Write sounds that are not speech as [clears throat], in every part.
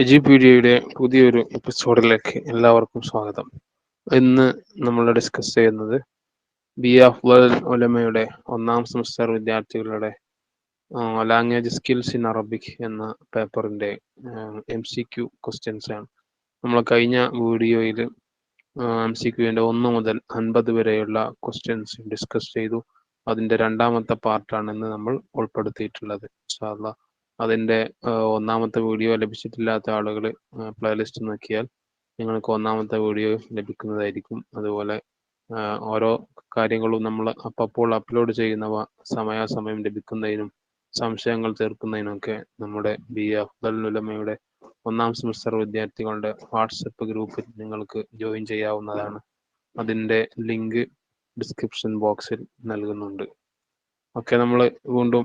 എജിപീഡിയയുടെ പുതിയൊരു എപ്പിസോഡിലേക്ക് എല്ലാവർക്കും സ്വാഗതം. ഇന്ന് നമ്മൾ ഡിസ്കസ് ചെയ്യുന്നത് ബി ആഫ് വേൾഡ് ഒലമയുടെ ഒന്നാം സെമസ്റ്റർ വിദ്യാർത്ഥികളുടെ ലാംഗ്വേജ് സ്കിൽസ് ഇൻ അറബിക് എന്ന പേപ്പറിന്റെ എം സി ക്യു ക്വസ്റ്റ്യൻസ് ആണ്. നമ്മൾ കഴിഞ്ഞ വീഡിയോയിൽ എം സി ക്യുവിന്റെ ഒന്ന് മുതൽ അൻപത് വരെയുള്ള ക്വസ്റ്റ്യൻസ് ഡിസ്കസ് ചെയ്തു. അതിന്റെ രണ്ടാമത്തെ പാർട്ടാണ് ഇന്ന് നമ്മൾ ഉൾപ്പെടുത്തിയിട്ടുള്ളത്. ഇൻഷാല്ലാ അതിന്റെ ഒന്നാമത്തെ വീഡിയോ ലഭിച്ചിട്ടില്ലാത്ത ആളുകൾ പ്ലേലിസ്റ്റ് നോക്കിയാൽ നിങ്ങൾക്ക് ഒന്നാമത്തെ വീഡിയോ ലഭിക്കുന്നതായിരിക്കും. അതുപോലെ ഓരോ കാര്യങ്ങളും നമ്മൾ അപ്പോൾ അപ്ലോഡ് ചെയ്യുന്നവ സമയാസമയം ലഭിക്കുന്നതിനും സംശയങ്ങൾ തീർക്കുന്നതിനൊക്കെ നമ്മുടെ ബി അഫ്ദൽ ഉലമയുടെ ഒന്നാം സെമസ്റ്റർ വിദ്യാർത്ഥികളുടെ വാട്സപ്പ് ഗ്രൂപ്പിൽ നിങ്ങൾക്ക് ജോയിൻ ചെയ്യാവുന്നതാണ്. അതിന്റെ ലിങ്ക് ഡിസ്ക്രിപ്ഷൻ ബോക്സിൽ നൽകുന്നുണ്ട്. ഓക്കെ നമ്മൾ വീണ്ടും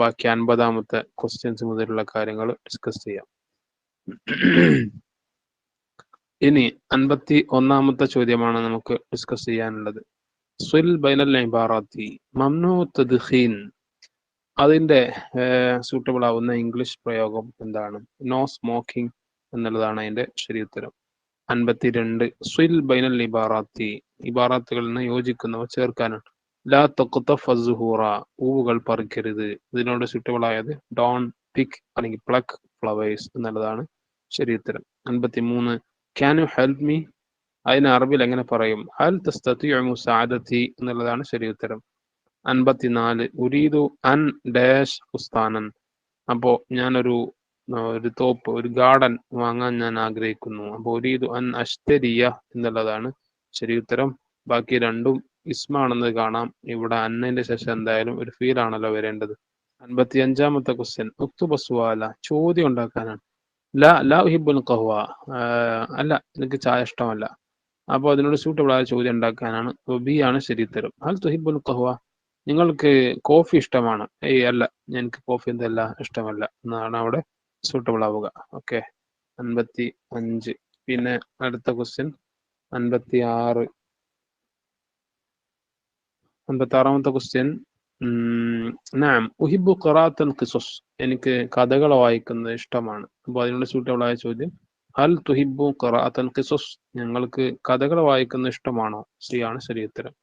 ബാക്കി അൻപതാമത്തെ ക്വസ്റ്റ്യൻസ് മുതലുള്ള കാര്യങ്ങൾ ഡിസ്കസ് ചെയ്യാം. ഇനി അൻപത്തി ഒന്നാമത്തെ ചോദ്യമാണ് നമുക്ക് ഡിസ്കസ് ചെയ്യാനുള്ളത്. സുൽ ബൈനൽ ഇബാറാത്തി മംനു തദ്ഖീൻ. അതിന്റെ സൂട്ടബിൾ ആവുന്ന ഇംഗ്ലീഷ് പ്രയോഗം എന്താണ്? നോ സ്മോക്കിംഗ് എന്നുള്ളതാണ് അതിന്റെ ശരിയുത്തരം അൻപത്തിരണ്ട്. സുൽ ബൈനൽ ഇബാറാത്തി. ഇബാറാത്തുകളിൽ നിന്ന് യോജിക്കുന്നവ ചേർക്കാനാണ് ലാ തൊക്കുത്ത സുഹൂറ പൂവുകൾ പറിക്കരുത്. ഇതിനോട് സ്യൂട്ടബിൾ ഡോൺ പിക്ക് അല്ലെങ്കിൽ പ്ലക്ക് ഫ്ലവേഴ്സ് എന്നുള്ളതാണ് ശരിയുത്തരം അൻപത്തി മൂന്ന് ക്യാൻ യു ഹെൽപ്പ് മീ അതിന് അറബിൽ എങ്ങനെ പറയും? ഹൽ തസ്തത്തി എന്നുള്ളതാണ് ഉത്തരം അൻപത്തിനാല് ഉരീദു അൻ ഡാഷ് ഉസ്താനൻ. അപ്പോ ഞാനൊരു ഒരു തോപ്പ് ഒരു ഗാർഡൻ വാങ്ങാൻ ഞാൻ ആഗ്രഹിക്കുന്നു. അപ്പോൾ ഉരീദു അൻ അഷ്തരിയ എന്നുള്ളതാണ് ഉത്തരം ബാക്കി രണ്ടും ഇസ്മാണെന്ന് കാണാം. ഇവിടെ അന്നന്റെ ശേഷം എന്തായാലും ഒരു ഫീൽ ആണല്ലോ വരേണ്ടത്. അൻപത്തി അഞ്ചാമത്തെ ക്വസ്റ്റ്യൻ ഉക്തുബസ്വാല ചോദ്യം ഉണ്ടാക്കാനാണ്. ല ല ഹിബുൽ കഹ്വ അല്ല എനിക്ക് ചായ ഇഷ്ടമല്ല. അപ്പോൾ അതിനോട് സൂട്ടബിൾ ആയ ചോദ്യം ഉണ്ടാക്കാനാണ്. ബി ആണ് ശരി തരും ഹൽ തുഹിബുൽ കഹ്വ നിങ്ങൾക്ക് കോഫി ഇഷ്ടമാണ്? ഏയ് അല്ല എനിക്ക് കോഫി എന്തല്ല ഇഷ്ടമല്ല. എന്നാണ് അവിടെ സൂട്ടബിൾ ആവുക. ഓക്കെ അൻപത്തി അഞ്ച് പിന്നെ അടുത്ത ക്വസ്റ്റ്യൻ അൻപത്തി ആറ് അൻപത്തി ആറാമത്തെ ക്വസ്റ്റ്യൻ നാം ഉഹിബു ഖറാത്തൽ ഖിസസ് എനിക്ക് കഥകൾ വായിക്കുന്നത് ഇഷ്ടമാണ്. അപ്പോൾ അതിനുള്ള സൂട്ടബിൾ ആയ ചോദ്യം ഹൽ തുഹിബു ഖറാത്തൽ ഖിസസ് ഞങ്ങൾക്ക് കഥകൾ വായിക്കുന്നത് ഇഷ്ടമാണോ? ശരിയാണ് ശരിയുത്തരം ശരി ഉത്തരം.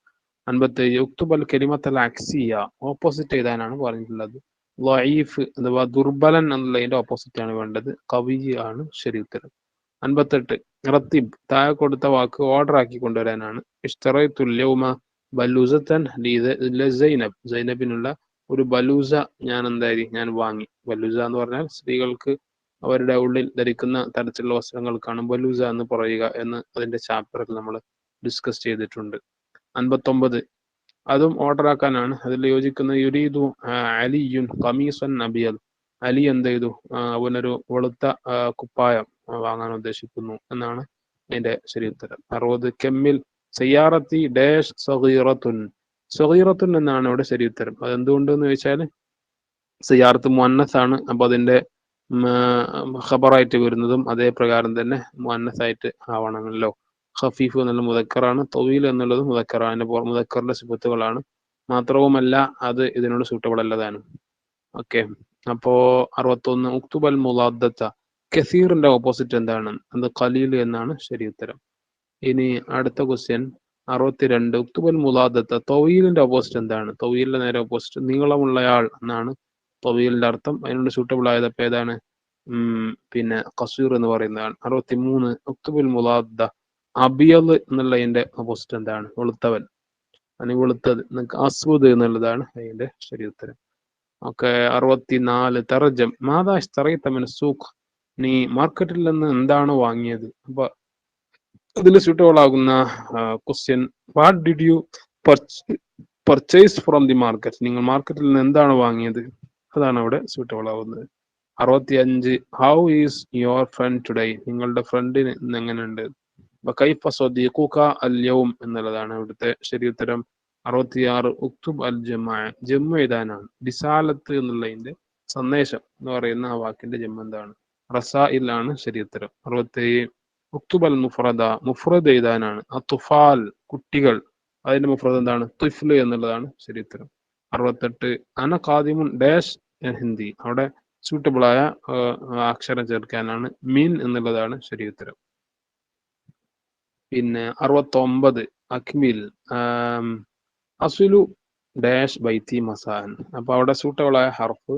അൻപത്തി യുക്തുബൽ കെലിമത്തൽ അക്സിയ ഓപ്പോസിറ്റ് എഴുതാനാണ് പറഞ്ഞിട്ടുള്ളത്? ലൈഫ് അഥവാ ദുർബലൻ എന്നുള്ളതിന്റെ ഓപ്പോസിറ്റ് ആണ് വേണ്ടത്. കവി ആണ് ശരി ഉത്തരം. അൻപത്തെട്ട് റത്തിബ് താഴെ കൊടുത്ത വാക്ക് ഓർഡർ ആക്കി കൊണ്ടുവരാനാണ്. ഇഷ്തറ തുല്യവുമ ബലൂസത്തൻ സൈനബ്. സൈനബിനുള്ള ഒരു ബലൂസ ഞാൻ എന്തായി ഞാൻ വാങ്ങി. ബലൂസ എന്ന് പറഞ്ഞാൽ സ്ത്രീകൾക്ക് അവരുടെ ഉള്ളിൽ ധരിക്കുന്ന തരത്തിലുള്ള വസ്ത്രങ്ങൾക്കാണ് ബലൂസ എന്ന് പറയുക എന്ന് അതിന്റെ ചാപ്റ്ററിൽ നമ്മൾ ഡിസ്കസ് ചെയ്തിട്ടുണ്ട്. അൻപത്തൊമ്പത്. അതും ഓർഡർ ആക്കാനാണ്. അതിൽ യോജിക്കുന്ന യുരീദു അലിയുൻ കമീസൻ നബിയൽ. അലി എന്ത് ചെയ്തു അവനൊരു വെളുത്ത കുപ്പായം വാങ്ങാൻ ഉദ്ദേശിക്കുന്നു എന്നാണ് അതിന്റെ ശരി ഉത്തരം. അറുപത്. കെമ്മിൽ സയ്യാറത്തി ഡാഷ് സഹീറത്തുൻ സഹീറത്തുൻ എന്നാണ് ഇവിടെ ശരി ഉത്തരം. അതെന്തുകൊണ്ട് എന്ന് ചോദിച്ചാൽ സയ്യാറത്ത് മുന്നസ് ആണ് അപ്പൊ അതിന്റെ ഖബറായിട്ട് വരുന്നതും അതേ പ്രകാരം തന്നെ മുന്നസ് ആയിട്ട് ആവണമല്ലോ. ഖഫീഫ് എന്നുള്ള മുതക്കറാണ് തൊവീൽ എന്നുള്ളത് മുതക്കറാണ് അതിന്റെ മുതക്കറിന്റെ സുഹൃത്തുക്കളാണ് മാത്രവുമല്ല അത് ഇതിനോട് സൂട്ടബിൾ അല്ലതാണ്. ഓക്കെ. അപ്പോ അറുപത്തൊന്ന് ഉക്തുബൽ മുലാദത്ത കസീറിന്റെ ഓപ്പോസിറ്റ് എന്താണ്? അത് ഖലീൽ എന്നാണ് ശരി ഉത്തരം. ഇനി അടുത്ത ക്വസ്റ്റ്യൻ അറുപത്തിരണ്ട്. ഉക്തുബൽ മുലാദത്ത് തൊവീലിന്റെ ഓപ്പോസിറ്റ് എന്താണ്? തൊവീലിന്റെ നേരെ ഓപ്പോസിറ്റ് നീളമുള്ളയാൾ എന്നാണ് തൊവീലിന്റെ അർത്ഥം. അതിനോട് സൂട്ടബിൾ ആയത് അപ്പൊ ഏതാണ് പിന്നെ കസൂർ എന്ന് പറയുന്നതാണ്. അറുപത്തി മൂന്ന് ഉക്തുബൽ മുലാദ അബിയൽ എന്നുള്ളതിന്റെ ഓപ്പോസിറ്റ് എന്താണ്? വെളുത്തവൻ. അല്ലെങ്കിൽ വെളുത്തത്. അസ്വദ് എന്നുള്ളതാണ് അതിന്റെ ശരി ഉത്തരം. ഓക്കെ അറുപത്തിനാല് തെറജം മാതാശ് തറയത്തമൻ സൂഖ്. നീ മാർക്കറ്റിൽ നിന്ന് എന്താണ് വാങ്ങിയത്? അപ്പൊ അതിൽ സ്യൂട്ടബിൾ ആകുന്ന question what did you purchase from the market നിങ്ങൾ മാർക്കറ്റിൽ നിന്ന് എന്താണ് വാങ്ങിയത്? അതാണ് അവിടെ സ്യൂട്ടബിൾ ആവുന്നത്. അറുപത്തി അഞ്ച് how is your friend today നിങ്ങളുടെ ഫ്രണ്ടിന് ഇന്ന് എങ്ങനെയുണ്ട്? കൈഫ സ്വദീഖുക അൽ യൗം എന്നുള്ളതാണ് ഇവിടുത്തെ ശരി ഉത്തരം. അറുപത്തിയാറ് ഉക്തുബ് അൽ ജമാ ജമ്മു എഴുതാനാണ്. ഡിസാലത്ത് എന്നുള്ളതിന്റെ സന്ദേശം എന്ന് പറയുന്ന ആ വാക്കിന്റെ ജമ്മ എന്താണ്? റസായിലാണ് ശരി ഉത്തരം. അറുപത്തേഴ് ഉക്തുബ് അൽ മുഫ്രദ. മുഫ്രദ് എഴുതാനാണ്. ആ തുഫാൽ കുട്ടികൾ അതിന്റെ മുഫ്രദ് എന്താണ്? തുഫ്ലു എന്നുള്ളതാണ് ശരി ഉത്തരം. അറുപത്തെട്ട് അന ഖാദിമുൻ ഡാഷ് ഹിന്ദി. അവിടെ സൂട്ടബിൾ ആയ അക്ഷരം ചേർക്കാനാണ്. മീൻ എന്നുള്ളതാണ് ശരി ഉത്തരം. പിന്നെ അറുപത്തൊമ്പത് അഖ്മിൽ അസുലു ഡാഷ് ബൈത്തി മസാൻ. അപ്പൊ അവിടെ സൂട്ടബിൾ ആയ ഹർഫ്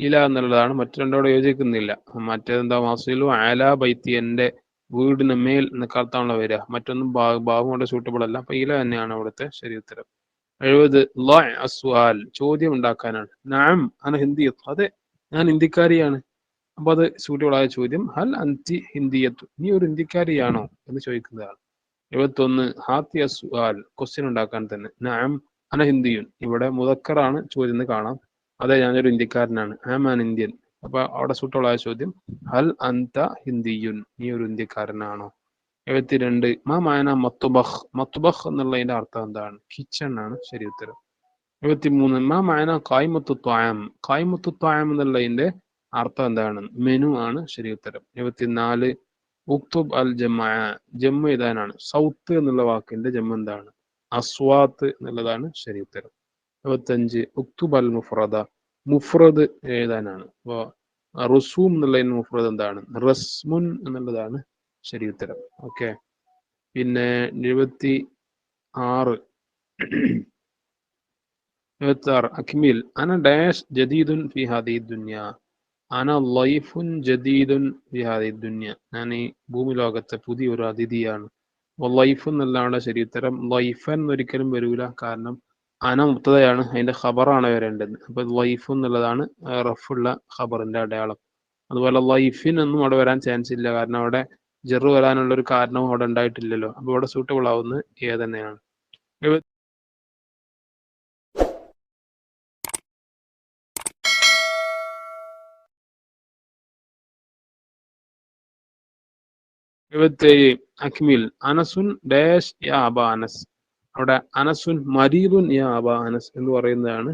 ഇല എന്നുള്ളതാണ്. മറ്റു രണ്ടോടെ യോജിക്കുന്നില്ല. മറ്റേതെന്താ? അസുലു ആല ബൈത്തി എന്റെ വീടിന് മേൽ എന്ന വരിക. മറ്റൊന്നും ഭാ- ഭാവം കൊണ്ട് സൂട്ടബിൾ അല്ല. അപ്പൊ ഇല തന്നെയാണ് അവിടുത്തെ ശരി ഉത്തരം എഴുപത് അസ്വാൽ. ചോദ്യം ഉണ്ടാക്കാനാണ്. നാം അന ഹിന്ദി അതെ ഞാൻ ഹിന്ദിക്കാരിയാണ്. അപ്പൊ അത് സൂട്ടബിൾ ആയ ചോദ്യം. ഹൽ അന്തി ഹിന്ദിയത്തു. നീ ഒരു ഹിന്ദിക്കാരിയാണോ എന്ന് ചോദിക്കുന്നതാണ്. എഴുപത്തൊന്ന് ഹാത്തി അസ്വാൽ. ക്വസ്റ്റ്യൻ ഉണ്ടാക്കാൻ തന്നെ. നാം അന ഹിന്ദിയുൻ. ഇവിടെ മുതക്കറാണ് ചോദ്യം കാണാം. അതെ ഞാനൊരു ഇന്ത്യക്കാരനാണ്. I am an Indian. അപ്പൊ അവിടെ suitable ചോദ്യം ഹൽ അന്ത ഹിന്ദിയുൻ? നീ ഒരു ഇന്ത്യക്കാരനാണോ? എഴുപത്തിരണ്ട് മാ മായന മത്തുബഹ്? മത്തുബഹ് എന്നുള്ളതിന്റെ അർത്ഥം എന്താണ്? കിച്ചൺ ആണ് ശരി ഉത്തരം. എഴുപത്തിമൂന്ന് മാ മായന കായ്മത്തു ത്വായം? കായ്മത്തു ത്വായം എന്നുള്ളതിന്റെ അർത്ഥം എന്താണ്? മെനു ആണ് ശരി ഉത്തരം. എഴുപത്തിനാല് ഉക്തുബ് അൽ ജമാ ജമ്മ എഴുതാനാണ് സൗത്ത് എന്നുള്ള വാക്കിന്റെ ജമ്മ എന്താണ്? അസ്വാത്ത് എന്നുള്ളതാണ് ശരി ഉത്തരം. എഴുപത്തഞ്ച് ഉക്തുബ് അൽ മുഫ്രദ? മുഫ്രദ് എഴുതാനാണ്. അപ്പോ റസൂം എന്നുള്ളതിന് മുഫ്രദ് എന്താണ്? റസ്മുൻ എന്നുള്ളതാണ് ശരി ഉത്തരം. ഓക്കെ. പിന്നെ എഴുപത്തി ആറ്. എഴുപത്തി ആറ് അക്മിൽ. അന ഡാഷ് ജദീദുൻ ഫി ഹാദി ദുന്യ. അന ലൈഫുൻ ജദീദുൻ ഫി ഹാദി ദുന്യ. ഞാൻ ഈ ഭൂമി ലോകത്തെ പുതിയൊരു അതിഥിയാണ്. ലൈഫ് എന്നുള്ളതാണ് ശരി ഉത്തരം. ലൈഫൻ ഒരിക്കലും വരൂല. കാരണം അന മുബ്തദയാണ് അതിന്റെ ഖബറാണ് വരേണ്ടത് അപ്പൊ ലൈഫ് എന്നുള്ളതാണ് റഫുള്ള ഖബറിന്റെ അടയാളം. അതുപോലെ ലൈഫിൻ ഒന്നും അവിടെ വരാൻ ചാൻസ് ഇല്ല. കാരണം അവിടെ ജെറു വരാനുള്ള ഒരു കാരണവും അവിടെ ഉണ്ടായിട്ടില്ലല്ലോ. അപ്പൊ ഇവിടെ സൂട്ടബിൾ ആവുന്നത് ഏ തന്നെയാണ്. അക്മിൽ. അനസുൻ ഡാഷ് യാ അനസ്. അവിടെ അനസുൻ മരീദുൻ യാ അനസ് എന്ന് പറയുന്നതാണ്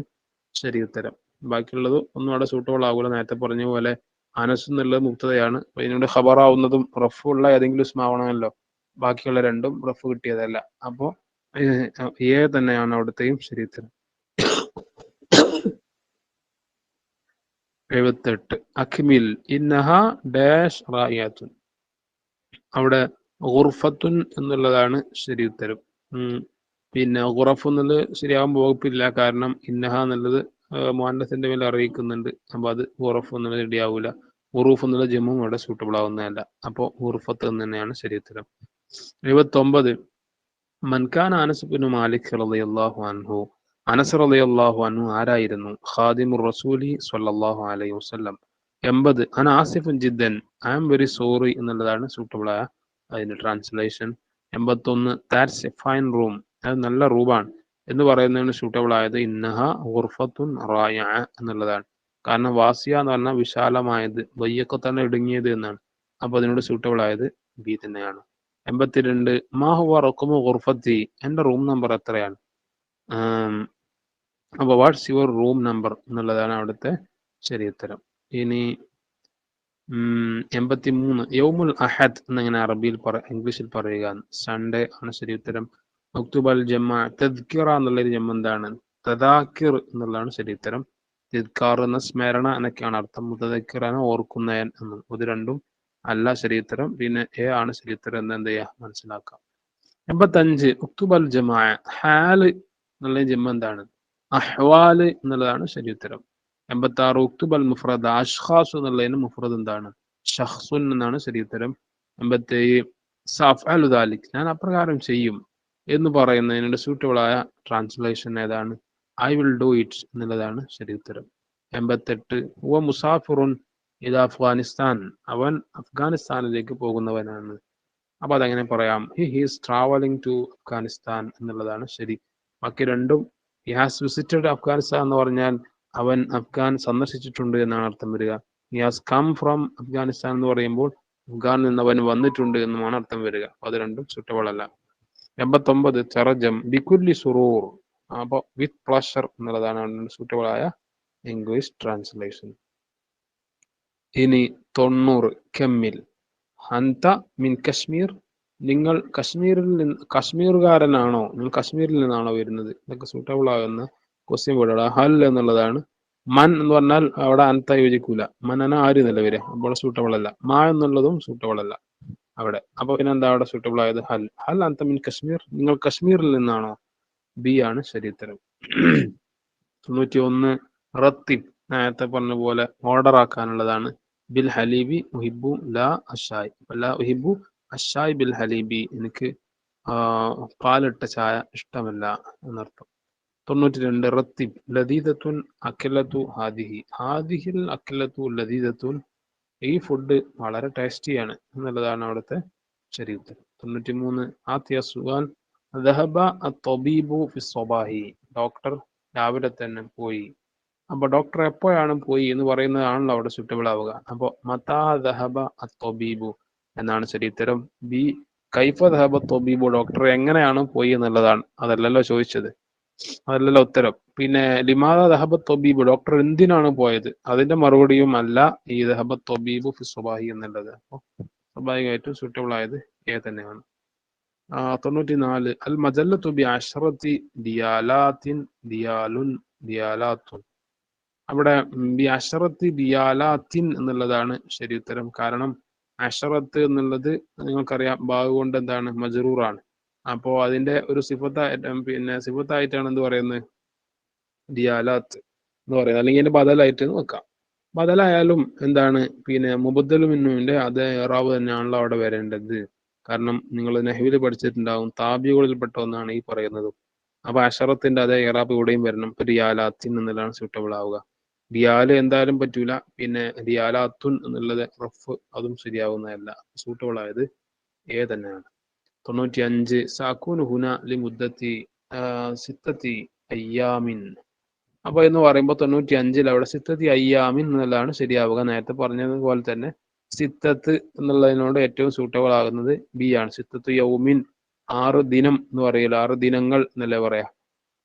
ശരി ഉത്തരം ബാക്കിയുള്ളത് ഒന്നും അവിടെ സൂട്ടബിൾ ആകൂല നേരത്തെ പറഞ്ഞ പോലെ അനസ് എന്നുള്ളത് മുക്തതയാണ്. ഇതിനോട് റഫ് ഉള്ള ഏതെങ്കിലും സ്മാവണമല്ലോ ബാക്കിയുള്ള രണ്ടും റഫ് കിട്ടിയതല്ല. അപ്പോ ഏഹ്, ഏ തന്നെയാണ് അവിടുത്തെയും ശരി എഴുപത്തെട്ട്. അഖ്മിൽ ഇന്നഹ ഡാഷ് റായാത്തുൻ അവിടെ ഗുർഫത്തുൻ എന്നുള്ളതാണ് ശരി ഉത്തരം. പിന്നെ ഖുറഫ് എന്നുള്ളത് ശരിയാവാൻ വകുപ്പില്ല. കാരണം ഇന്നഹ എന്നുള്ളത് മോഹൻഡസിന്റെ മേലെ അറിയിക്കുന്നുണ്ട്. അപ്പൊ അത് ഖുറഫ് എന്നുള്ളത് റെഡിയാവൂല. ഉറൂഫ് എന്നുള്ള ജമ്മും ഇവിടെ സൂട്ടബിൾ ആവുന്നതല്ല. അപ്പോൾ ഉറുഫത്ത് എന്ന് തന്നെയാണ് ശരീരത്തിലും. ഉത്തരം എഴുപത്തി ഒമ്പത് മൻഖാൻ അനസ് ബിൻ മാലിക് റളിയല്ലാഹു അൻഹു. അനസ് റളിയല്ലാഹു അൻഹു ആരായിരുന്നു? ഖാദിമുർ റസൂലി സ്വല്ലല്ലാഹു അലൈഹി വസല്ലം. എൺപത് അന ആസിഫുൻ ജിദ്ദൻ. ഐ ആം വെരി സോറി എന്നുള്ളതാണ് സൂട്ടബിൾ ആയ അതിന്റെ ട്രാൻസ്ലേഷൻ എൺപത്തൊന്ന് ദാറ്റ്സ് എ ഫൈൻ റൂം. അത് നല്ല റൂബാണ്. എന്ന് പറയുന്നതിന് സൂട്ടബിൾ ആയത് ഇന്നഹ ഹുർഫത്തുൻ റായ എന്നുള്ളതാണ്. കാരണം വാസിയ എന്ന് പറഞ്ഞാൽ വിശാലമായത് വയ്യൊക്കെ തന്നെ ഇടുങ്ങിയത് എന്നാണ്. അപ്പൊ അതിനോട് സൂട്ടബിൾ ആയത് ബി തന്നെയാണ്. എൺപത്തിരണ്ട് മാഹുവ റക്കുമു ഹുർഫത്തി എന്റെ റൂം നമ്പർ എത്രയാണ്? അപ്പോൾ അപ്പൊ വാട്ട്സ് യുവർ റൂം നമ്പർ എന്നുള്ളതാണ് അവിടുത്തെ ശരി ഉത്തരം. ഇനി എൺപത്തി മൂന്ന് യൗമുൽ അഹദ് എന്നിങ്ങനെ അറബിയിൽ പറ ഇംഗ്ലീഷിൽ പറയുക സൺഡേ ആണ് ശരി ഉത്തരം. ഒക്ടോബർ ജമ്മ തദ്കിറ എന്നുള്ളൊരു ജമ്മ എന്താണ് തദാക്കിർ എന്നുള്ളതാണ് ശരി ഉത്തരം എന്ന സ്മരണ എന്നൊക്കെയാണ് അർത്ഥം മുതദക്കിറാണ് ഓർക്കുന്നയൻ എന്ന് ഇത് രണ്ടും അല്ല ശരി ഉത്തരം പിന്നെ എ ആണ് ശരി ഉത്തരം എന്ന് എന്ത് ചെയ്യാ മനസ്സിലാക്കാം എൺപത്തഞ്ച് ഉക്തുബൽ ജമാ ഹാൽ എന്നുള്ള ജമ്മ എന്താണ് അഹ്വാൽ എന്നുള്ളതാണ് ശരി ഉത്തരം എൺപത്തി ആറ് ഉക്തുബൽ മുഫ്രദ് അഷ്ഖാസ് എന്നുള്ളതിന് മുഫ്രദ് എന്താണ് ഷഹ്സുൻ എന്നാണ് ശരി ഉത്തരം എൺപത്തി ഏഴ് സഫ് അലുദാലിക് ഞാൻ അപ്രകാരം ചെയ്യും എന്ന് പറയുന്നതിനുള്ള സ്യൂട്ടബിളായ ട്രാൻസ്ലേഷൻ ഏതാണ്? ഐ വിൽ ഡു ഇറ്റ് എന്നുള്ളതാണ് ശരി ഉത്തരം. എൺപത്തെട്ട്. ഉവ മുസാഫിറുൻ ഇത് അഫ്ഗാനിസ്ഥാൻ. അവൻ അഫ്ഗാനിസ്ഥാനിലേക്ക് പോകുന്നവനാണ്. അപ്പൊ അതെങ്ങനെ പറയാം. He he's travelling to Afghanistan എന്നുള്ളതാണ് ശരി. ബാക്കി രണ്ടും ഹി ഹാസ് വിസിറ്റഡ് അഫ്ഗാനിസ്ഥാൻ എന്ന് പറഞ്ഞാൽ അവൻ അഫ്ഗാൻ സന്ദർശിച്ചിട്ടുണ്ട് എന്നാണ് അർത്ഥം വരിക. He has come from Afghanistan എന്ന് പറയുമ്പോൾ അഫ്ഗാനിൽ നിന്ന് അവൻ വന്നിട്ടുണ്ട് എന്നുമാണ് അർത്ഥം വരിക. അത് രണ്ടും അല്ല. എൺപത്തൊമ്പത് ചറജം ബിക്കുല്ലി സുറൂർ. അപ്പൊ വിത്ത് പ്ലഷർ എന്നുള്ളതാണ് സൂട്ടബിൾ ആയ ഇംഗ്ലീഷ് ട്രാൻസ്ലേഷൻ ഇനി തൊണ്ണൂറ് കെമ്മിൽ. ഹന്ത മിൻ കശ്മീർ. നിങ്ങൾ കശ്മീരിൽ നിന്ന് കശ്മീർകാരനാണോ? നിങ്ങൾ കശ്മീരിൽ നിന്നാണോ വരുന്നത്? ഇതൊക്കെ സൂട്ടബിൾ ആകുന്ന ക്വസ്റ്റ്യൻ വേർഡാണ് ഹൽ എന്നുള്ളതാണ്. മൻ എന്ന് പറഞ്ഞാൽ അവിടെ അനത്ത യോജിക്കൂല. മനന ആര് എന്നല്ല വരിക അപ്പോൾ സൂട്ടബിൾ അല്ല. മാ എന്നുള്ളതും സൂട്ടബിൾ അല്ല. അവിടെ. അപ്പൊ പിന്നെ എന്താ അവിടെ സൂട്ടബിൾ ആയത്? ഹൽ. ഹൽ അന്ത മിൻ കശ്മീർ. നിങ്ങൾ കശ്മീരിൽ നിന്നാണോ? ബി ആണ് ശരിയുത്തരം തൊണ്ണൂറ്റി ഒന്ന് റത്തി നേരത്തെ പറഞ്ഞ പോലെ ഓർഡർ ആക്കാനുള്ളതാണ്. ബിൽ ഹലീബി ഉഹിബു ലാ അഷായ്. ലാ ഉഹിബു അഷായ് ബിൽ ഹലീബി. എനിക്ക് പാലിട്ട ചായ ഇഷ്ടമല്ല എന്നർത്ഥം. തൊണ്ണൂറ്റി രണ്ട് റത്തിബ്. ലദീദത്തുൻ അഖിലത്തു ഹാദിഹി. ഹാദിഹിൽ അഖിലത്തു ലദീദത്തുൻ ഈ ഫുഡ് വളരെ ടേസ്റ്റിയാണ് എന്നുള്ളതാണ് അവിടുത്തെ ശരി ഉത്തരം. തൊണ്ണൂറ്റി മൂന്ന് ആത്യ ഡോക്ടർ രാവിലെ തന്നെ പോയി. അപ്പൊ ഡോക്ടർ എപ്പോഴാണ് പോയി എന്ന് പറയുന്നതാണല്ലോ അവിടെ സ്യൂട്ടബിൾ ആവുക. അപ്പൊ മതാ എന്നാണ് ശരി ഉത്തരം. ബി കൈഫ ദഹബ തൊബീബു ഡോക്ടർ എങ്ങനെയാണ് പോയി എന്നുള്ളതാണ്. അതല്ലല്ലോ ചോദിച്ചത്. അതല്ലല്ലോ ഉത്തരം. പിന്നെ ലിമാദ ദഹബത്ത് തൊബീബ് ഡോക്ടർ എന്തിനാണ് പോയത്? അതിന്റെ മറുപടിയും അല്ല ഈ ദഹബത്ത് തൊബീബ് ഫിസ്വബാഹി എന്നുള്ളത്. അപ്പോൾ സ്വാഭാവികമായിട്ടും സൂട്ടബിൾ ആയത് എ തന്നെയാണ്. തൊണ്ണൂറ്റി അൽ മജല്ല ബി അഷറത്തി ദിയാലാത്തിൻ ദിയാലുൻ ദിയാലാത്തുൻ. അവിടെ ബി അഷറത്തി ദിയാലാത്തിൻ എന്നുള്ളതാണ് ശരി ഉത്തരം. കാരണം അഷറത്ത് എന്നുള്ളത് നിങ്ങൾക്കറിയാം ബാഗ് കൊണ്ട് എന്താണ്? മജറൂറാണ്. അപ്പോ അതിന്റെ ഒരു സിഫത്തായിട്ട് പിന്നെ സിഫത്തായിട്ടാണ് എന്ത് പറയുന്നത്? ദിയാലാത്ത് എന്ന് പറയുന്നത്. അല്ലെങ്കിൽ അതിന്റെ ബദലായിട്ട് വെക്കാം ബദലായാലും എന്താണ് പിന്നെ മുബദ്ദലു മുബദ്ദലുമിന്നുവിന്റെ അതേ ഇറാവ് തന്നെയാണല്ലോ അവിടെ വരേണ്ടത്. കാരണം നിങ്ങൾ നെഹ്വിൽ പഠിച്ചിട്ടുണ്ടാവും താബികളിൽപ്പെട്ട ഒന്നാണ് ഈ പറയുന്നത്. അപ്പൊ അഷറത്തിന്റെ അതേ ഇറാബ് ഇവിടെയും വരണം. ഇപ്പൊ റിയാലാത്തിൻ എന്നുള്ളതാണ് സ്യൂട്ടബിൾ ആവുക. റിയാൽ എന്തായാലും പറ്റൂല. പിന്നെ റിയാലാത്തുൻ എന്നുള്ളത് റഫ് അതും ശരിയാവുന്നതല്ല. സൂട്ടബിൾ ആയത് എ തന്നെയാണ്. തൊണ്ണൂറ്റി അഞ്ച് സാക്കൂൻ ഹുന ലി മുദ്ദത്തി സിത്തത്തി അയ്യാമിൻ. അപ്പൊ എന്ന് പറയുമ്പോൾ തൊണ്ണൂറ്റി അഞ്ചിൽ അവിടെ സിത്തത്തി അയ്യാമിൻ എന്നുള്ളതാണ് ശരിയാവുക. നേരത്തെ പറഞ്ഞതുപോലെ തന്നെ സിത്തത്ത് എന്നുള്ളതിനോട് ഏറ്റവും സൂട്ടബിൾ ആകുന്നത് ബി ആണ്. സിത്തത്ത് യൗമിൻ ആറ് ദിനം എന്ന് പറയില്ല ആറ് ദിനങ്ങൾ എന്നല്ലേ പറയാ.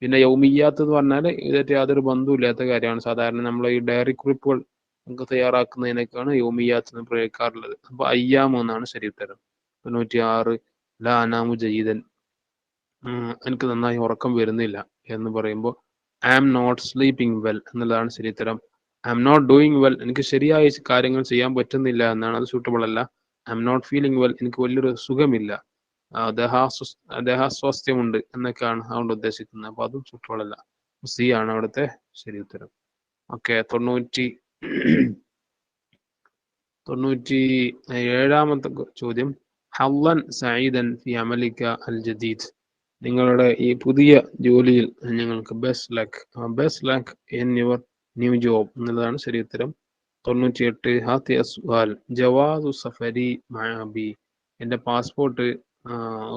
പിന്നെ യൗമിയാത്ത് എന്ന് പറഞ്ഞാൽ ഇതായിട്ട് യാതൊരു ബന്ധവുമില്ലാത്ത കാര്യമാണ്. സാധാരണ നമ്മൾ ഈ ഡയറി കുറിപ്പുകൾ നമുക്ക് തയ്യാറാക്കുന്നതിനൊക്കെയാണ് യൗമിയാത്ത് എന്ന് പ്രയോഗിക്കാറുള്ളത്. അപ്പൊ അയ്യാമു എന്നാണ് ശരി ഉത്തരം. തൊണ്ണൂറ്റി ആറ് ലാനാമു ജയിതൻ എനിക്ക് നന്നായി ഉറക്കം വരുന്നില്ല എന്ന് പറയുമ്പോൾ I am not sleeping well എന്നുള്ളതാണ് ശരിയുത്തരം. I am not doing well എനിക്ക് ശരിയായ കാര്യങ്ങൾ ചെയ്യാൻ പറ്റുന്നില്ല എന്നാണ് അത് സൂട്ടബിൾ അല്ല. I am not feeling well എനിക്ക് വലിയൊരു സുഖമില്ല. ദേഹാസ്വാസ്ഥ്യമുണ്ട് എന്നൊക്കെയാണ് അതുകൊണ്ട് ഉദ്ദേശിക്കുന്നത്. അപ്പൊ അതും സൂട്ടബിൾ അല്ല. സി ആണ് അവിടുത്തെ ശരി ഉത്തരം ഓക്കെ തൊണ്ണൂറ്റി [clears throat] തൊണ്ണൂറ്റി ഏഴാമത്തെ ചോദ്യം. ഹല്ലൻ സഈദൻ ഫി അമലിക്ക അൽ ജദീദ് നിങ്ങളുടെ ഈ പുതിയ ജോലിയിൽ നിങ്ങൾക്ക് best luck best luck in your new job എന്നുള്ളതാണ് ശരി ഉത്തരം. തൊണ്ണൂറ്റിയെട്ട് ഹാത്തി അസ്വാൽ ജവാദു സഫരി മഹാബി എന്റെ പാസ്പോർട്ട്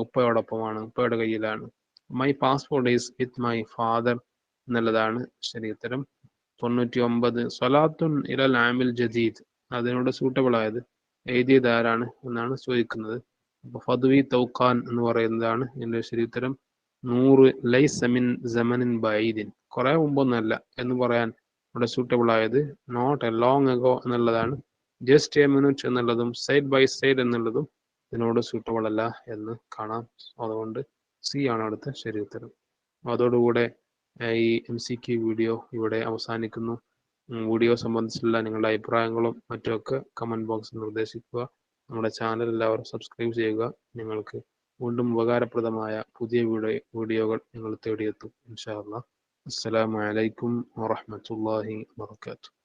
ഉപ്പയോടൊപ്പമാണ് ഉപ്പയുടെ കയ്യിലാണ്. My passport is with my father എന്നുള്ളതാണ് ശരി ഉത്തരം. തൊണ്ണൂറ്റി ഒമ്പത് സൊലാത്തുൻ ഇലൽ ആമിൽ ജദീദ്. അതിനോട് സൂട്ടബിൾ ആയത് എഴുതിയത് ആരാണ് എന്നാണ് ചോദിക്കുന്നത്. അപ്പൊ ഫദ്വി തൗഖാൻ എന്ന് പറയുന്നതാണ് എന്റെ ശരിത്തരം നൂറ് ലൈസ മിൻ ജമനിൻ ബൈദിൻ കുറെ മുമ്പൊന്നല്ല എന്ന് പറയാൻ ഇവിടെ സൂട്ടബിൾ ആയത്. നോട്ട് എ ലോങ് എഗോ എന്നുള്ളതാണ്. ജസ്റ്റ് എ മിനിറ്റ് എന്നുള്ളതും സൈഡ് ബൈ സൈഡ് എന്നുള്ളതും ഇതിനോട് സൂട്ടബിൾ അല്ല എന്ന് കാണാം. അതുകൊണ്ട് സി ആണ് അടുത്ത ശരി ഉത്തരം അതോടുകൂടെ ഈ എം സി ക്യു വീഡിയോ ഇവിടെ അവസാനിക്കുന്നു. വീഡിയോ സംബന്ധിച്ചുള്ള നിങ്ങളുടെ അഭിപ്രായങ്ങളും മറ്റുമൊക്കെ കമന്റ് ബോക്സിൽ നിർദ്ദേശിക്കുക. നമ്മുടെ ചാനൽ എല്ലാവരും സബ്സ്ക്രൈബ് ചെയ്യുക. നിങ്ങൾക്ക് വീണ്ടും ഉപകാരപ്രദമായ പുതിയ വീഡിയോ വീഡിയോകൾ നിങ്ങൾ തേടിയെത്തും. ഇൻഷാ അല്ലാ അസ്സലാമു അലൈക്കും വറഹ്മത്തുള്ളാഹി വബറകാതുഹു.